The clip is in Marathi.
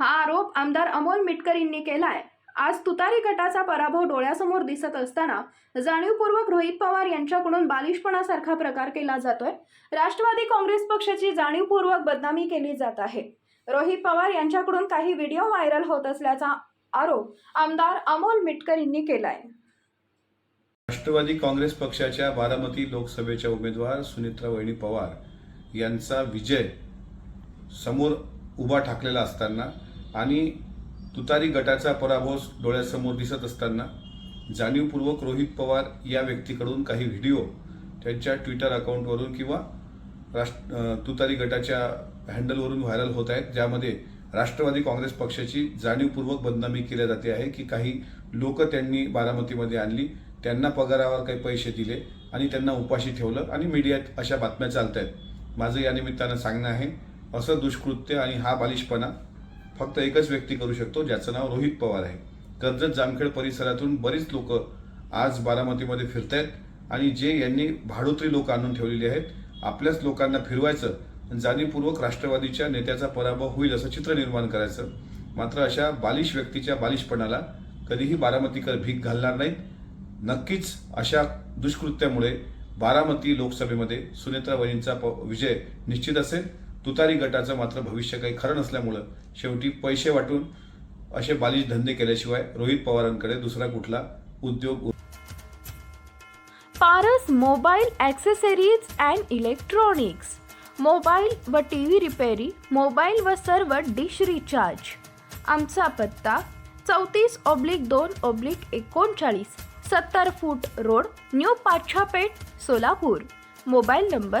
हा आरोप आमदार अमोल मिटकरींनी केलाय. आज तुतारी गटाचा पराभव डोळ्यासमोर दिसत असताना जाणीवपूर्वक रोहित पवार यांच्याकडून बालिशपणासारखा प्रकार केला जातोय. राष्ट्रवादी काँग्रेस पक्षाची जाणीवपूर्वक बदनामी केली जात आहे. रोहित पवार यांच्याकडून काही व्हिडिओ व्हायरल होत असल्याचा आरोप आमदार अमोल मिटकरींनी केलाय. राष्ट्रवादी काँग्रेस पक्षाच्या बारामती लोकसभेच्या उमेदवार सुनित्रा वहिनी पवार यांचा विजय समोर उभा ठाकलेला असताना आणि तुतारी गटाचा पराभव डोळ्यासमोर दिसत असताना जाणीवपूर्वक रोहित पवार या व्यक्तीकडून काही व्हिडिओ त्यांच्या ट्विटर अकाउंटवरून किंवा राष्ट्र तुतारी गटाच्या हँडलवरून व्हायरल होत आहेत ज्यामध्ये राष्ट्रवादी काँग्रेस पक्षाची जाणीवपूर्वक बदनामी केली जाते आहे की काही लोक त्यांनी बारामतीमध्ये आणली त्यांना पगारावर काही पैसे दिले आणि त्यांना उपाशी ठेवलं आणि मीडियात अशा बातम्या चालत आहेत माझं या निमित्तानं सांगणं आहे असं दुष्कृत्य आणि हा बालिशपणा फक्त एकच व्यक्ती करू शकतो ज्याचं नाव रोहित पवार आहे. कर्जत जामखेड परिसरातून बरीच लोक आज बारामतीमध्ये फिरतायत आणि जे यांनी भाडोत्री लोक आणून ठेवलेली आहेत आपल्याच लोकांना फिरवायचं जाणीवपूर्वक राष्ट्रवादीच्या नेत्याचा पराभव होईल असं चित्र निर्माण करायचं. मात्र अशा बालिश व्यक्तीच्या बालिशपणाला कधीही बारामतीकर भीक घालणार नाहीत. नक्कीच अशा दुष्कृत्यामुळे बारामती लोकसभेमध्ये सुनेत्रा वहिनींचा प- विजय निश्चित असेल. तुतारी गटाचं मात्र भविष्य काही खरं नसल्यामुळं शेवटी पैसे वाटून असे बालिश धंदे केल्याशिवाय रोहित पवारांकडे दुसरा कुठला उद्योग Paras mobile accessories and electronics. Mobile व टी व्ही रिपेरी मोबाईल व सर्व डिश रिचार्ज. आमचा पत्ता चौतीस ऑब्लिक दोन ऑब्लिक एकोणचाळीस सत्तर foot road new Pachhapeth Solapur. Mobile number